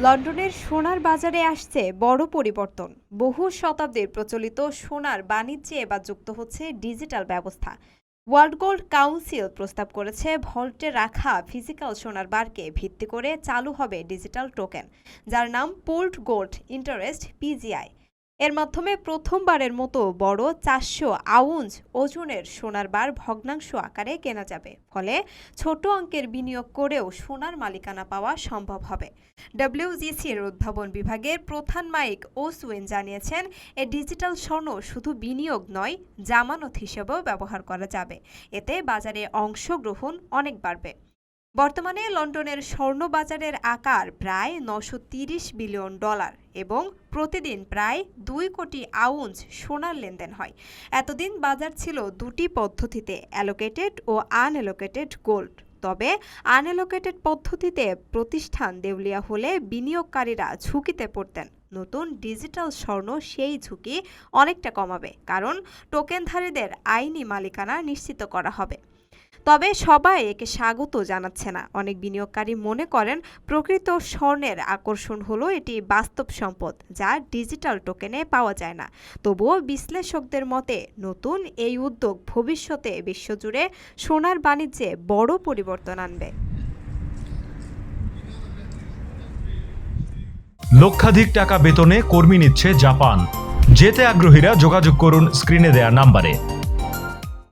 লন্ডনের সোনার বাজারে আসছে বড় পরিবর্তন। বহু শতাব্দীর প্রচলিত সোনার বাণিজ্যে এবার যুক্ত হচ্ছে ডিজিটাল ব্যবস্থা। ওয়ার্ল্ড গোল্ড কাউন্সিল প্রস্তাব করেছে ভল্টে রাখা ফিজিক্যাল সোনার বারকে ভিত্তি করে চালু হবে ডিজিটাল টোকেন, যার নাম পোল্ট গোল্ড ইন্টারেস্ট পিজিআই এর মাধ্যমে প্রথমবারের মতো বড় চারশো আউন্স ওজনের সোনার বার ভগ্নাংশ আকারে কেনা যাবে। ফলে ছোট অঙ্কের বিনিয়োগ করেও সোনার মালিকানা পাওয়া সম্ভব হবে। ডব্লিউজিসির উদ্ভাবন বিভাগের প্রধান মাইক ওসুইন জানিয়েছেন, এ ডিজিটাল স্বর্ণ শুধু বিনিয়োগ নয়, জামানত হিসেবেও ব্যবহার করা যাবে। এতে বাজারে অংশগ্রহণ অনেক বাড়বে। বর্তমানে লন্ডনের স্বর্ণ বাজারের আকার প্রায় নশো বিলিয়ন ডলার এবং প্রতিদিন প্রায় দুই কোটি আউন্স সোনার লেনদেন হয়। এতদিন বাজার ছিল দুটি পদ্ধতিতে অ্যালোকেটেড ও আনএলোকেটেড গোল্ড তবে আনএলোকেটেড পদ্ধতিতে প্রতিষ্ঠান দেউলিয়া হলে বিনিয়োগকারীরা ঝুঁকিতে পড়তেন। নতুন ডিজিটাল স্বর্ণ সেই ঝুঁকি অনেকটা কমাবে, কারণ টোকেনধারীদের আইনি মালিকানা নিশ্চিত করা হবে। তবে সবাই একে স্বাগত জানাচ্ছে না। অনেক বিনিয়োগকারী মনে করেন, প্রকৃত স্বর্ণের আকর্ষণ হলো এটি বাস্তব সম্পদ যা ডিজিটাল টোকেনে পাওয়া যায় না। তবুও বিশ্লেষকদের মতে, নতুন এই উদ্যোগ ভবিষ্যতে বিশ্বজুড়ে সোনার বাণিজ্যে বড় পরিবর্তন আনবে। লক্ষাধিক টাকা বেতনে কর্মী নিচ্ছে জাপান। যেতে আগ্রহীরা যোগাযোগ করুন স্ক্রিনে দেয়া নাম্বারে।